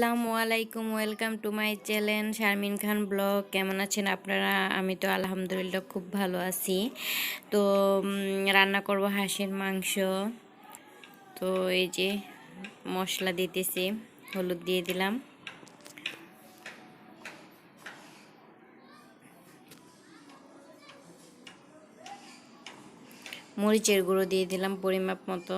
আসসালামু আলাইকুম, welcome to my channel Sharmin Khan blog. কেমন আছেন আপনারা? আমি তো আলহামদুলিল্লাহ খুব ভালো আছি। তো রান্না করব হাঁসের মাংস। তো, এই যে মশলা দিতেছি, হলুদ দিয়ে দিলাম। মরিচের গুঁড়ো দিয়ে দিলাম পরিমাপ মতো।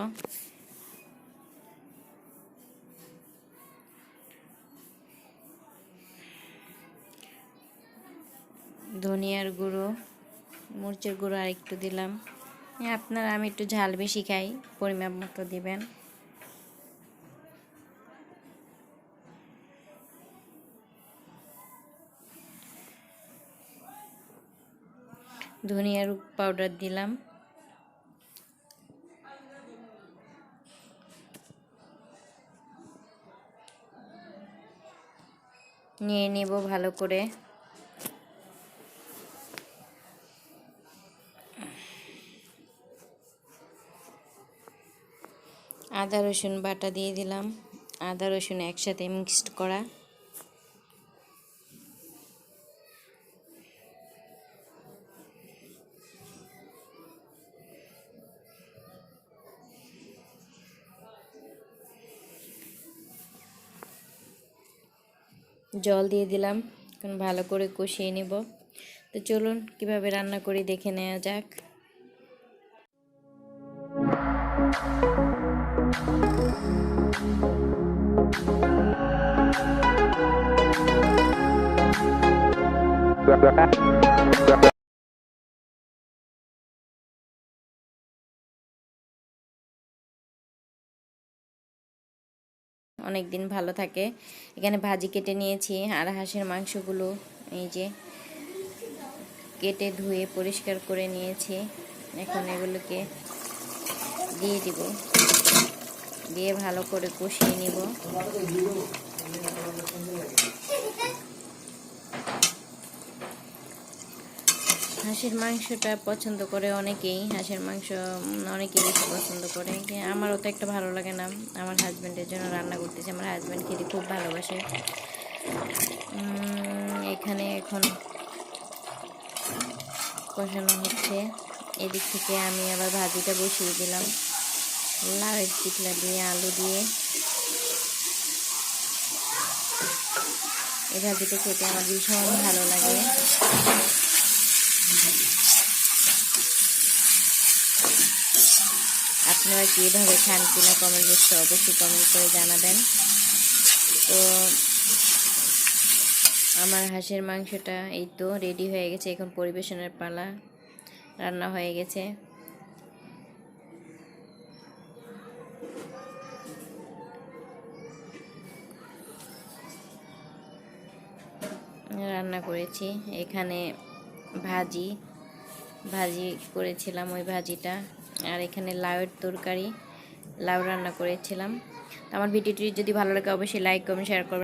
ধনিয়ার গুঁড়ো, মরিচের গুঁড়ো আর একটু দিলাম আপনারা আমি একটু ঝাল বেশি খাই, পরিমাপ মতো দিবেন। ধনিয়ার পাউডার দিলাম। নিয়ে নেব ভালো করে। আদা, রসুন বাটা দিয়ে দিলাম। আদা, রসুন একসাথে মিক্সড করা। জল দিয়ে দিলাম। এখন ভালো করে কষিয়ে নেব। তো চলুন, কীভাবে রান্না করি দেখে নেওয়া যাক। অনেক দিন ভালো থাকে। এখানে ভাজি কেটে নিয়েছি আর হাঁসের মাংসগুলো এই যে কেটে ধুয়ে পরিষ্কার করে নিয়েছি। এখন এগুলোকে দিয়ে দিব। দিয়ে ভালো করে কষিয়ে নিব। হাঁসের মাংসটা পছন্দ করে অনেকেই, হাঁসের মাংস অনেকেই বেশি পছন্দ করে। আমারও তো একটা ভালো লাগে না, আমার হাজব্যান্ডের জন্য রান্না করতেছি, আমার হাজব্যান্ড খেতে খুব ভালোবাসে। এখানে এখন কষানো হচ্ছে। এদিক থেকে আমি আবার ভাজিটা বসিয়ে দিলাম। লাউয়ের চিকলা দিয়ে আলু দিয়ে। এই ভাজিটা খেতে আমার ভীষণ ভালো লাগে। আপনারা কীভাবে খান কিনা কমেন্ট বক্সে অবশ্যই কমেন্ট করে জানাবেন। তো আমার হাঁসের মাংসটা এই তো রেডি হয়ে গেছে, এখন পরিবেশনের পালা। রান্না হয়ে গেছে। রান্না করেছি। এখানে ভাজি ভাজি করেছিলাম ওই ভাজিটা। আর এখানে লাউয়ের তরকারি, লাউ রান্না করেছিলাম। আমার ভিডিওটি যদি ভালো লাগে, অবশ্যই লাইক কমেন্ট শেয়ার করবেন।